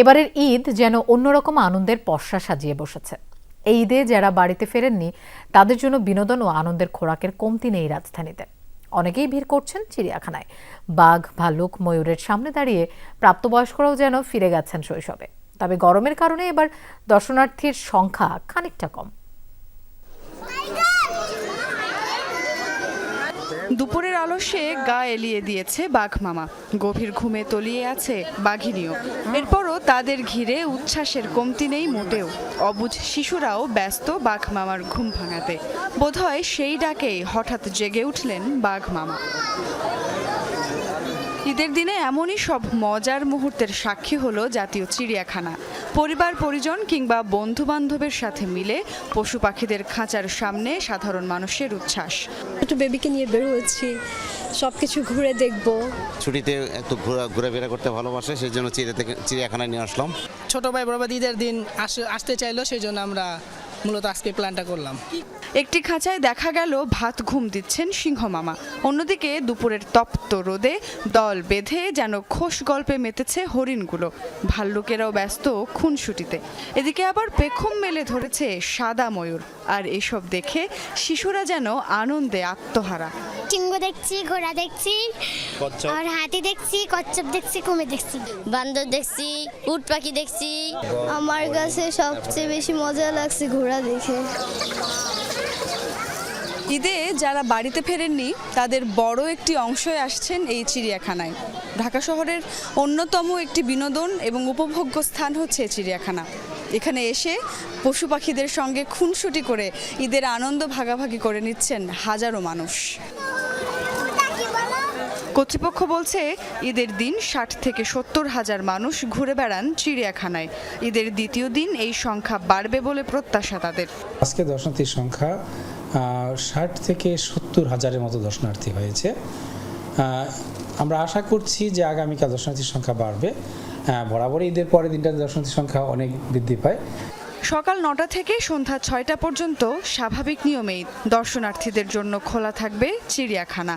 এবারের ঈদ যেন অন্যরকম আনন্দের পসরা সাজিয়ে বসেছে। এই ঈদে যারা বাড়িতে ফেরেননি, তাদের জন্য বিনোদন ও আনন্দের খোরাকের কমতি নেই রাজধানীতে। অনেকেই ভিড় করছেন চিড়িয়াখানায়। বাঘ, ভালুক, ময়ূরের সামনে দাঁড়িয়ে প্রাপ্তবয়স্করাও যেন ফিরে গেছেন শৈশবে। তবে গরমের কারণে এবার দর্শনার্থীর সংখ্যা খানিকটা কম। দুপুরের আলস্যে গা এলিয়ে দিয়েছে বাঘ মামা। গভীর ঘুমে তলিয়ে আছে বাঘিনীও। এরপরও তাদের ঘিরে উচ্ছ্বাসের কমতি নেই মোটেও। অবুঝ শিশুরাও ব্যস্ত বাঘ মামার ঘুম ভাঙাতে। বোধহয় সেই ডাকেই হঠাৎ জেগে উঠলেন বাঘ মামা। ঈদের দিনে এমনই সব মজার মুহূর্তের সাক্ষী হলো জাতীয় চিড়িয়াখানা। পরিবার পরিজন কিংবা বন্ধু বান্ধবের সাথে মিলে পশু পাখিদের খাঁচার সামনে সাধারণ মানুষের উচ্ছ্বাস। একটু বেবিকে নিয়ে বেরোচ্ছি সব কিছু ঘুরে দেখব। ছুটিতে একটু ঘোরা ঘোরাফেরা করতে ভালোবাসে সেই জন্য চিড়িয়া থেকে চিড়িয়াখানায় নিয়ে আসলাম। ছোট ভাই বড় ভাই ঈদের দিন আস- আসতে চাইলো সেই জন্য আমরা মূলত আজকে প্ল্যানটা করলাম। একটি খাঁচায় দেখা গেল ভাত ঘুম দিচ্ছেন সিংহ মামা। অন্যদিকে দুপুরের তপ্ত রোদে দল বেঁধে যেন খোশ গল্পে মেতেছে হরিণগুলো। ভাল্লুকেরাও ব্যস্ত খুনসুটিতে। এদিকে আবার পেখম মেলে ধরেছে সাদা ময়ূর। আর এসব দেখে শিশুরা যেন আনন্দে আত্মহারা। চিঙ্গু দেখছি ঘোড়া দেখছি আর হাতি দেখছি কচ্ছপ দেখছি কুমির দেখছি। বান্দর দেখছি উট পাখি দেখছি। আমার কাছে সবচেয়ে বেশি মজা লাগছে ঘোড়া দেখে। ঈদে যারা বাড়িতে ফেরেননি তাদের বড় একটি অংশই আসছেন এই চিড়িয়াখানায়। ঢাকা শহরের অন্যতম একটি বিনোদন এবং উপভোগ্য স্থান হচ্ছে এই চিড়িয়াখানা। এখানে এসে পশু পাখিদের সঙ্গে খুনসুটি করে ঈদের আনন্দ ভাগাভাগি করে নিচ্ছেন হাজারো মানুষ। কর্তৃপক্ষ বলছে ঈদের দিন ষাট থেকে সত্তর হাজার মানুষ ঘুরে বেড়ান চিড়িয়াখানায়। ঈদের দ্বিতীয় দিন এই সংখ্যা বাড়বে বলে প্রত্যাশা তাদের। আজকে দর্শনার্থীর সংখ্যা ষাট থেকে সত্তর হাজারের মতো দর্শনার্থী হয়েছে। আমরা আশা করছি যে আগামীকাল দর্শনার্থীর সংখ্যা বাড়বে। বরাবরই ঈদের পরের দিনটা দর্শনার্থীর সংখ্যা অনেক বৃদ্ধি পায়। সকাল নটা থেকে সন্ধ্যা ছয়টা পর্যন্ত স্বাভাবিক নিয়মেই দর্শনার্থীদের জন্য খোলা থাকবে চিড়িয়াখানা।